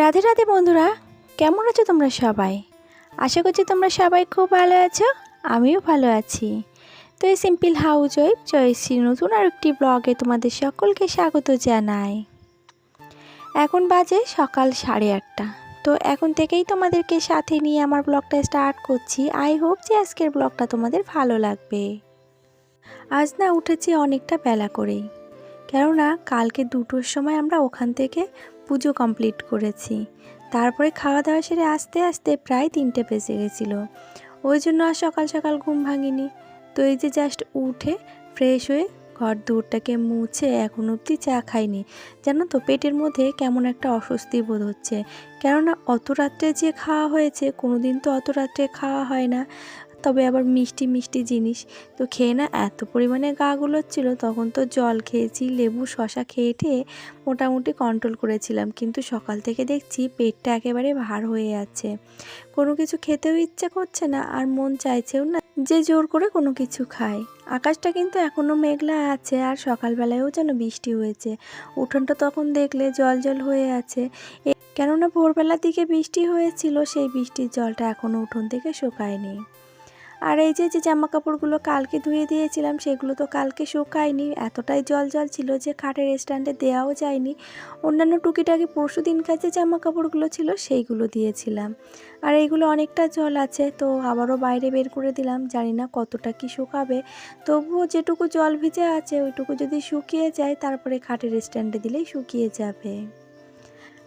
রাধে রাধে বন্ধুরা, কেমন আছো তোমরা সবাই? আশা করছি তোমরা সবাই খুব ভালো আছো, আমিও ভালো আছি। তো এই সিম্পল হাউস ওয়াইফ জয়শ্রী নতুন আর একটি ব্লগে তোমাদের সকলকে স্বাগত জানাই। এখন বাজে সকাল সাড়ে আটটা। তো এখন থেকেই তোমাদেরকে সাথে নিয়ে আমার ব্লগটা স্টার্ট করছি। আই হোপ যে আজকের ব্লগটা তোমাদের ভালো লাগবে। আজ না উঠেছি অনেকটা বেলা করেই। কেননা কালকে দুটোর সময় আমরা ওখান থেকে পুজো কমপ্লিট করেছি। তারপরে খাওয়া দাওয়া সেরে আস্তে আস্তে প্রায় তিনটে বেজে গেছিল। ওই জন্য আর সকাল সকাল ঘুম ভাঙিনি। তো এই যে জাস্ট উঠে ফ্রেশ হয়ে ঘর দূরটাকে মুছে এখন অবধি চা খাইনি। জানো তো, পেটের মধ্যে কেমন একটা অস্বস্তি বোধ হচ্ছে। কেননা অত রাত্রে যে খাওয়া হয়েছে কোনো দিন তো অত রাত্রে খাওয়া হয় না। তবে আবার মিষ্টি মিষ্টি জিনিস। তো খেয়ে না এত পরিমাণে গা গুলোচ্ছিল, তখন তো জল খেয়েছি, লেবু শশা খেয়ে টেয়ে মোটামুটি কন্ট্রোল করেছিলাম। কিন্তু সকাল থেকে দেখছি পেটটা একেবারে ভার হয়ে যাচ্ছে। কোনো কিছু খেতেও ইচ্ছা করছে না, আর মন চাইছেও না যে জোর করে কোনো কিছু খায়। আকাশটা কিন্তু এখনও মেঘলা আছে, আর সকালবেলায়ও যেন বৃষ্টি হয়েছে। উঠোনটা তখন দেখলে জল জল হয়ে আছে। কেননা ভোরবেলার দিকে বৃষ্টি হয়েছিল, সেই বৃষ্টির জলটা এখনও উঠোন থেকে শুকায়নি। আর এই যে যে জামা কাপড়গুলো কালকে ধুয়ে দিয়েছিলাম, সেগুলো তো কালকে শুকায়নি। এতটাই জল জল ছিল যে খাটের স্ট্যান্ডে দেওয়াও যায়নি। অন্যান্য টুকিটাকি পরশু দিনকার যে জামা কাপড়গুলো ছিল, সেইগুলো দিয়েছিলাম। আর এইগুলো অনেকটা জল আছে, তো আবারও বাইরে বের করে দিলাম। জানি না কতটা কি শুকাবে। তবুও যেটুকু জল ভিজে আছে, ওইটুকু যদি শুকিয়ে যায়, তারপরে খাটের স্ট্যান্ডে দিলেই শুকিয়ে যাবে।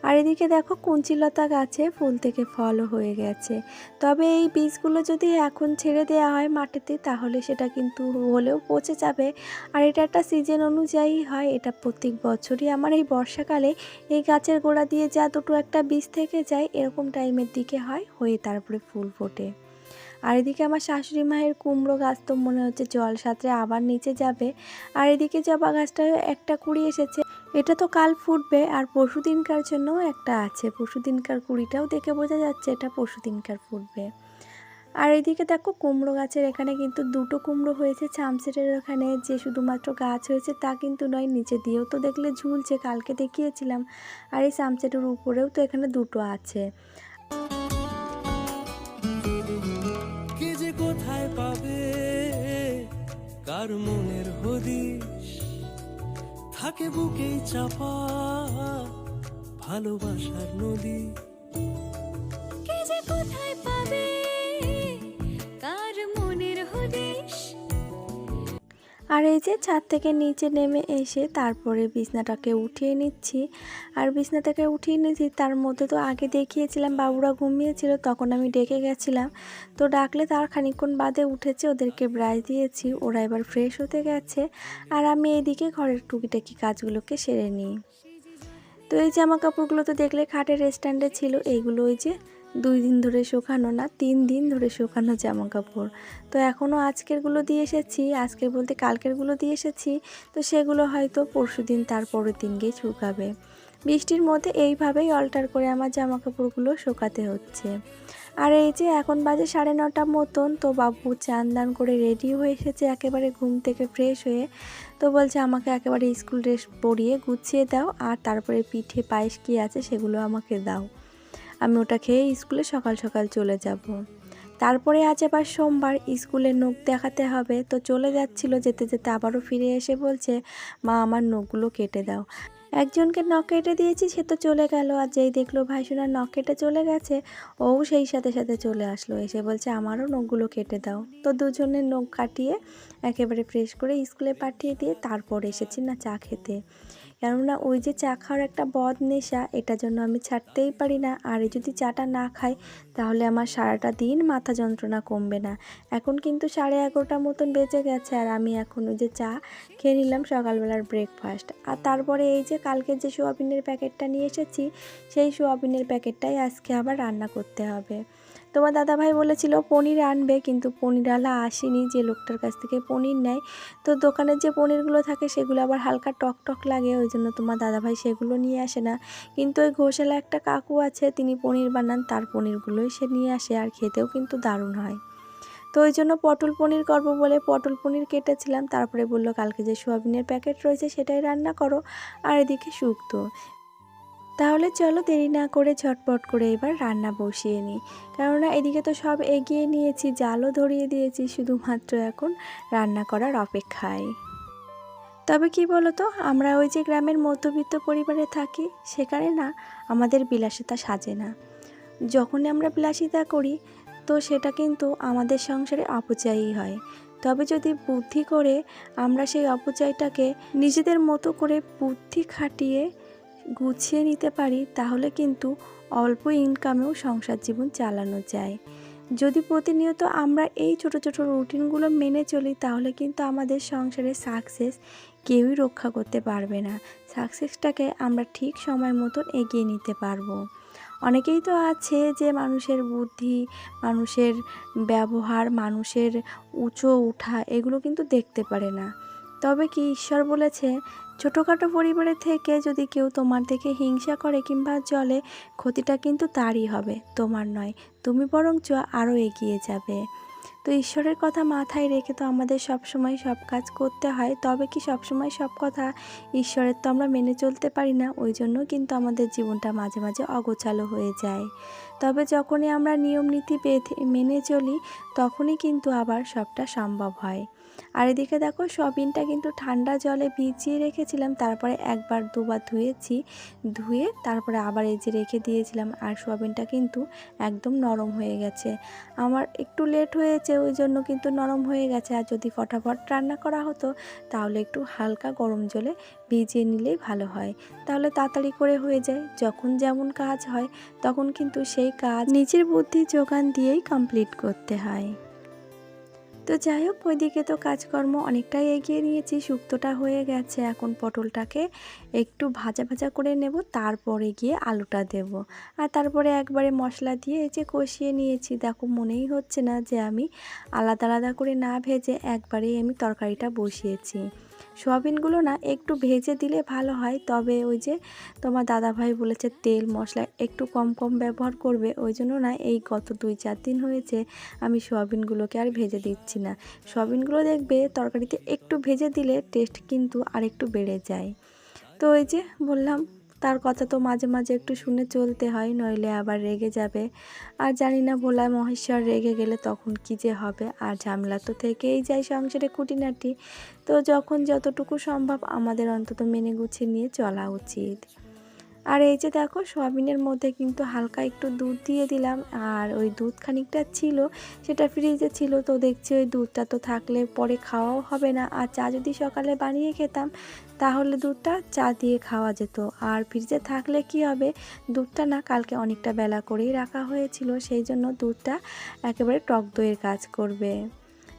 আর এদিকে দেখো কুঞ্চিলতা গাছে ফুল থেকে ফলও হয়ে গেছে। তবে এই বীজগুলো যদি এখন ছেড়ে দেওয়া হয় মাটিতে, তাহলে সেটা কিন্তু হলেও পচে যাবে। আর এটা একটা সিজন অনুযায়ী হয়, এটা প্রত্যেক বছরই। আমার এই বর্ষাকালে এই গাছের গোড়া দিয়ে যা দুটো একটা বীজ থেকে যায়, এরকম টাইমের দিকে হয়, হয়ে তারপরে ফুল ফোটে। আর এদিকে আমার শাশুড়ি মায়ের কুমড়ো গাছ তো মনে হচ্ছে জল সাঁতরে আবার নিচে যাবে। আর এদিকে জবা গাছটা একটা কুড়ি এসেছে। এটা তো কাল ফুটবে আর পরশু দিনকার জন্যও একটা আছে। পরশু দিনকার কুড়িটাও দেখে বোঝা যাচ্ছে এটা পরশু দিনকার ফুটবে। আর এদিকে দেখো কুমড়ো গাছের এখানে কিন্তু দুটো কুমড়ো হয়েছে, চামচেটের ওখানে যে শুধুমাত্র গাছ হয়েছে তা কিন্তু নয়, নিচে দিয়েও তো দেখলে ঝুলছে, কালকে দেখিয়েছিলাম। আর এই চামচেটের উপরেও তো এখানে দুটো আছে। কোথায় পাবে? কার মনের থাকে বুকেই চাপা ভালোবাসার নদী। আর এই যে ছাদ থেকে নিচে নেমে এসে তারপরে বিছনাটাকে উঠিয়ে নিচ্ছি। আর বিছনাটাকে উঠিয়ে নিচ্ছি তার মধ্যে তো আগে দেখিয়েছিলাম বাবুরা ঘুমিয়েছিল, তখন আমি ডেকে গেছিলাম। তো ডাকলে তার খানিকক্ষণ বাদে উঠেছে, ওদেরকে ব্রাশ দিয়েছি, ওরা এবার ফ্রেশ হতে গেছে। আর আমি এইদিকে ঘরের টুকিটাকি কাজগুলোকে সেরে নিই। তো এই জামা কাপড়গুলো তো দেখলে খাটের স্ট্যান্ডে ছিল, এইগুলো ওই যে দুই দিন ধরে শুকানো না, তিন দিন ধরে শুকানো জামা কাপড় তো এখনও আজকেরগুলো দিয়ে এসেছি, আজকের বলতে কালকেরগুলো দিয়ে এসেছি, তো সেগুলো হয়তো পরশু দিন তার পরের দিন গিয়ে শুকাবে। বৃষ্টির মধ্যে এইভাবেই অল্টার করে আমার জামা কাপড়গুলো শুকাতে হচ্ছে। আর এই যে এখন বাজে সাড়ে নটা মতন, তো বাবু চান দান করে রেডি হয়ে এসেছে একেবারে ঘুম থেকে ফ্রেশ হয়ে। তো বলছে আমাকে একেবারে স্কুল ড্রেস পরিয়ে গুছিয়ে দাও, আর তারপরে পিঠে পায়েস কী আছে সেগুলো আমাকে দাও। আমি ওটা খেয়ে স্কুলে সকাল সকাল চলে যাব। তারপরে আজ আবার সোমবার স্কুলে নখ দেখাতে হবে। তো চলে যাচ্ছিল, যেতে যেতে আবারও ফিরে এসে বলছে, মা, আমার নখগুলো কেটে দাও। একজনকে নখ কেটে দিয়েছি, সে তো চলে গেল। আর যেই দেখল ভাই সোনার নখ কেটে চলে গেছে, ও সেই সাথে সাথে চলে আসলো। এসে বলছে, আমারও নখগুলো কেটে দাও। তো দুজনের নখ কাটিয়ে একেবারে ফ্রেশ করে স্কুলে পাঠিয়ে দিয়ে তারপর এসেছি না চা খেতে। কেননা ওই যে চা খাওয়ার একটা বদ নেশা এটার জন্য আমি ছাড়তেই পারি না। আর যদি চাটা না খাই, তাহলে আমার সারাটা দিন মাথা যন্ত্রণা কমবে না। এখন কিন্তু সাড়ে এগারোটার মতন বেজে গেছে, আর আমি এখন ওই যে চা খেয়ে নিলাম সকালবেলার ব্রেকফাস্ট আর তারপরে এই যে কালকে যে সোয়াবিনের প্যাকেটটা নিয়ে এসেছি, সেই সোয়াবিনের প্যাকেটটাই আজকে আবার রান্না করতে হবে। তোমার দাদাভাই বলেছিল, পনির আনবে, কিন্তু পনিরওয়ালা আসেনি, যে লোকটার কাছ থেকে পনির নেয়। তো দোকানের যে পনিরগুলো থাকে, সেগুলো আবার হালকা টক টক লাগে, ওই জন্য তোমার দাদাভাই সেগুলো নিয়ে আসে না। কিন্তু ওই ঘোষালা একটা কাকু আছে, তিনি পনির বানান, তার পনিরগুলোই সে নিয়ে আসে, আর খেতেও কিন্তু দারুণ হয়। তো ওই জন্য পটল পনির করব বলে পটল পনির কেটেছিলাম, তারপরে বলল, কালকে যে সোয়াবিনের প্যাকেট রয়েছে, সেটাই রান্না করো। আর এদিকে শুক্তো তাহলে চলো দেরি না করে ঝটপট করে এবার রান্না বসিয়ে নিই। কেননা এদিকে তো সব এগিয়ে নিয়েছি, জালও ধরিয়ে দিয়েছি শুধুমাত্র এখন রান্না করার অপেক্ষায়। তবে কি বলো তো আমরা ওই যে গ্রামের মধ্যবিত্ত পরিবারে থাকি, সেখানে না আমাদের বিলাসিতা সাজে না। যখনই আমরা বিলাসিতা করি, তো সেটা কিন্তু আমাদের সংসারে অপচয়ই হয়। তবে যদি বুদ্ধি করে আমরা সেই অপচয়টাকে নিজেদের মতো করে বুদ্ধি খাটিয়ে গুছিয়ে নিতে পারি, তাহলে কিন্তু অল্প ইনকামেও সংসার জীবন চালানো যায়। যদি প্রতিনিয়ত আমরা এই ছোট ছোট রুটিনগুলো মেনে চলি, তাহলে কিন্তু আমাদের সংসারের সাকসেস কেউই রক্ষা করতে পারবে না। সাকসেসটাকে আমরা ঠিক সময় মতন এগিয়ে নিতে পারব। অনেকেই তো আছে যে মানুষের বুদ্ধি, মানুষের ব্যবহার, মানুষের উঁচু উঠা এগুলো কিন্তু দেখতে পারে না। তবে কি ঈশ্বর বলেছে, ছোটোখাটো পরিবারের থেকে যদি কেউ তোমার থেকে হিংসা করে কিংবা জলে ক্ষতিটা কিন্তু তারই হবে, তোমার নয়, তুমি বরঞ্চ আরও এগিয়ে যাবে তো ঈশ্বরের কথা মাথায় রেখে তো আমাদের সব সময় সব কাজ করতে হয়, তবে কি সব সময় সব কথা ঈশ্বরের তো আমরা মেনে চলতে পারি না, ওই জন্য কিন্তু আমাদের জীবনটা মাঝে মাঝে অগোছালো হয়ে যায়। তবে যখনই আমরা নিয়ম নীতি মেনে চলি, তখনই কিন্তু আবার সবটা সম্ভব হয়। আর এদিকে দেখো সয়াবিনটা কিন্তু ঠান্ডা জলে ভিজিয়ে রেখেছিলাম, তারপরে একবার দুবার ধুয়েছি, ধুয়ে তারপরে আবার এই যে রেখে দিয়েছিলাম, আর সয়াবিনটা কিন্তু একদম নরম হয়ে গেছে। আমার একটু লেট হয়েছে, ওই জন্য কিন্তু নরম হয়ে গেছে, আর যদি ফটাফট রান্না করা হতো, তাহলে একটু হালকা গরম জলে ভিজিয়ে নিলেই ভালো হয়। তাহলে তাড়াতাড়ি করে হয়ে যায়, যখন যেমন কাজ হয়, তখন কিন্তু সেই কাজ নিজের বুদ্ধি যোগান দিয়েই কমপ্লিট করতে হয়। তো যাই হোক, ওইদিকে তো কাজকর্ম অনেকটাই এগিয়ে নিয়েছি, শুক্তটা হয়ে গেছে। এখন পটলটাকে একটু ভাজা ভাজা করে নেব, তারপরে গিয়ে আলুটা দেব। আর তারপরে একবারে মশলা দিয়ে এই যে কষিয়ে নিয়েছি, দেখো মনেই হচ্ছে না যে আমি আলাদা আলাদা করে না ভেজে একবারেই আমি তরকারিটা বসিয়েছি। সোয়াবিনগুলো না একটু ভেজে দিলে ভালো হয়, তবে ওই যে তোমার দাদাভাই বলেছে তেল, মশলা একটু কম কম ব্যবহার করবে, ওই জন্য না এই গত দুই চার দিন হয়েছে আমি সোয়াবিনগুলোকে আর ভেজে দিচ্ছি না। সোয়াবিনগুলো দেখবে তরকারিতে একটু ভেজে দিলে টেস্ট কিন্তু আর একটু বেড়ে যায়। তো ওই যে বললাম তার কথা তো মাঝে মাঝে একটু শুনে চলতে হয়, নইলে আবার রেগে যাবে। আর জানি না ভোলা মহেশ্বর রেগে গেলে তখন কি যে হবে, আর ঝামেলা তো থেকেই যায় সংসারে খুঁটিনাটি। তো যখন যতটুকু সম্ভব আমাদের অন্তত মেনে গুছিয়ে নিয়ে চলা উচিত। আর এই যে দেখো, সোয়াবিনের মধ্যে কিন্তু হালকা একটু দুধ দিয়ে দিলাম, আর ওই দুধ খানিকটা ছিল, সেটা ফ্রিজে ছিল, তো দেখছি ওই দুধটা তো থাকলে পরে খাওয়াও হবে না। আর চা যদি সকালে বানিয়ে খেতাম তাহলে দুধটা চা দিয়ে খাওয়া যেত। আর ফ্রিজে থাকলে কি হবে? দুধটা না কালকে অনেকটা বেলা করেই রাখা হয়েছিল, সেই জন্য দুধটা একেবারে টক দইয়ের কাজ করবে।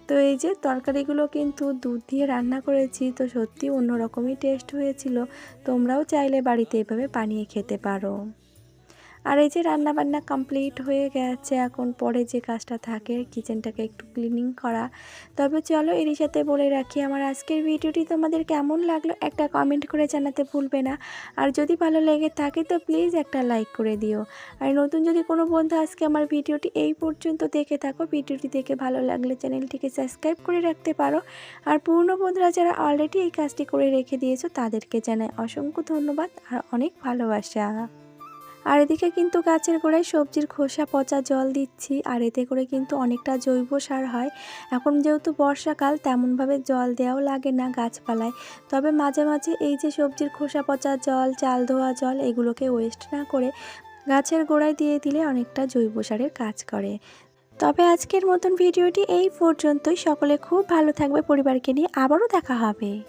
তো এই যে তরকারিগুলো কিন্তু দুধ দিয়ে রান্না করেছি, তো সত্যি অন্যরকমই টেস্ট হয়েছিল। তোমরাও চাইলে বাড়িতে এভাবে বানিয়ে খেতে পারো। আর এই যে রান্না বান্না কমপ্লিট হয়ে গেছে, এখন পরে যে কাজটা থাকে কিচেনটাকে একটু ক্লিনিং করা। তবে চলো এরই সাথে বলে রাখি, আমার আজকের ভিডিওটি তোমাদের কেমন লাগল একটা কমেন্ট করে জানাতে ভুলবে না। আর যদি ভালো লেগে থাকে তো প্লিজ একটা লাইক করে দিও। আর নতুন যদি কোনো বন্ধু আজকে আমার ভিডিওটি এই পর্যন্ত দেখে থাকো, ভিডিওটি দেখে ভালো লাগলে চ্যানেলটিকে সাবস্ক্রাইব করে রাখতে পারো। আর পুরনো বন্ধুরা যারা অলরেডি এই কাজটি করে রেখে দিয়েছ, তাদেরকে জানাই অসংখ্য ধন্যবাদ আর অনেক ভালোবাসা। আর এদিকে কিন্তু গাছের গোড়ায় সবজির খোসা, পচা জল দিচ্ছি। আর এতে করে কিন্তু অনেকটা জৈব সার হয়। এখন যেহেতু বর্ষাকাল, তেমনভাবে জল দেওয়াও লাগে না গাছপালায়। তবে মাঝে মাঝে এই যে সবজির খোসা, পচা জল, চাল ধোয়া জল, এগুলোকে ওয়েস্ট না করে গাছের গোড়ায় দিয়ে দিলে অনেকটা জৈব সারের কাজ করে। তবে আজকের মতন ভিডিওটি এই পর্যন্তই। সকলে খুব ভালো থাকবে। পরিবারকে নিয়ে আবারও দেখা হবে।